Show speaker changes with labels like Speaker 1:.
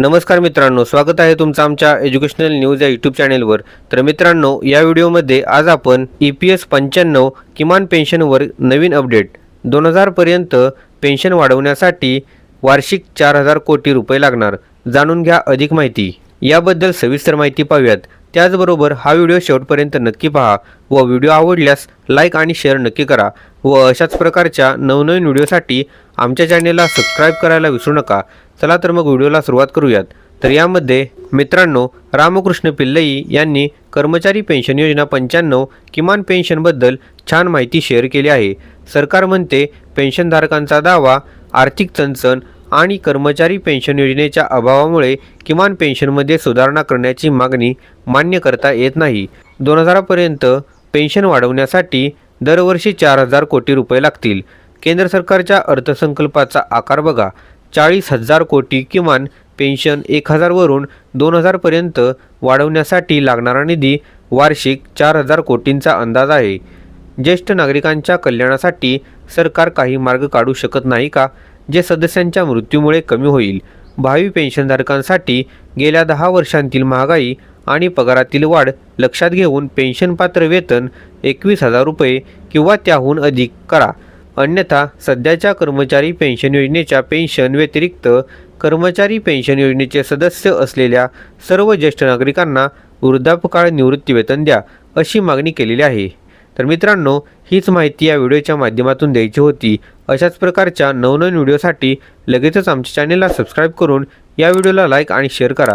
Speaker 1: नमस्कार मित्रांनो स्वागत आहे तुमचं आमच्या एज्युकेशनल न्यूज या यूट्यूब चॅनेलवर. तर मित्रांनो या व्हिडिओमध्ये आज आपण ई पी एस पंच्याण्णव किमान पेन्शनवर नवीन अपडेट. दोन हजारपर्यंत पेन्शन वाढवण्यासाठी वार्षिक चार हजार कोटी रुपये लागणार. जाणून घ्या अधिक माहिती. याबद्दल सविस्तर माहिती पाहूयात. त्याचबरोबर हा व्हिडिओ शेवटपर्यंत नक्की पहा व व्हिडिओ आवडल्यास लाईक आणि शेअर नक्की करा. व अशाच प्रकारच्या नवनवीन व्हिडिओसाठी आमच्या चॅनेलला सबस्क्राईब करायला विसरू नका. चला तर मग व्हिडिओला सुरुवात करूयात. तर यामध्ये मित्रांनो रामकृष्ण पिल्लई यांनी कर्मचारी पेन्शन योजना पंच्याण्णव किमान पेन्शनबद्दल छान माहिती शेअर केली आहे. सरकार म्हणते पेन्शनधारकांचा दावा आर्थिक चणचण आणि कर्मचारी पेन्शन योजनेच्या अभावामुळे किमान पेन्शनमध्ये सुधारणा करण्याची मागणी मान्य करता येत नाही. दोन हजारापर्यंत पेन्शन वाढवण्यासाठी दरवर्षी चार हजार कोटी रुपये लागतील. केंद्र सरकारच्या अर्थसंकल्पाचा आकार बघा. चाळीस हजार कोटी किमान पेन्शन एक हजारवरून दोन हजारपर्यंत वाढवण्यासाठी लागणारा निधी वार्षिक चार हजार कोटींचा अंदाज आहे. ज्येष्ठ नागरिकांच्या कल्याणासाठी सरकार काही मार्ग काढू शकत नाही का? जे सदस्यांच्या मृत्यूमुळे कमी होईल. भावी पेन्शनधारकांसाठी गेल्या दहा वर्षांतील महागाई आणि पगारातील वाढ लक्षात घेऊन पेन्शनपात्र वेतन एकवीस हजार रुपये किंवा त्याहून अधिक करा. अन्यथा सध्याच्या कर्मचारी पेन्शन योजनेच्या पेन्शन व्यतिरिक्त कर्मचारी पेन्शन योजनेचे सदस्य असलेल्या सर्व ज्येष्ठ नागरिकांना वृद्धापकाळ निवृत्तीवेतन द्या अशी मागणी केलेली आहे. तर मित्रांनो हीच माहिती या व्हिडिओच्या माध्यमातून द्यायची होती. अशाच प्रकारच्या नवनवीन व्हिडिओसाठी लगेचच आमच्या चॅनेलला सबस्क्राईब करून या व्हिडिओला लाईक आणि शेअर करा.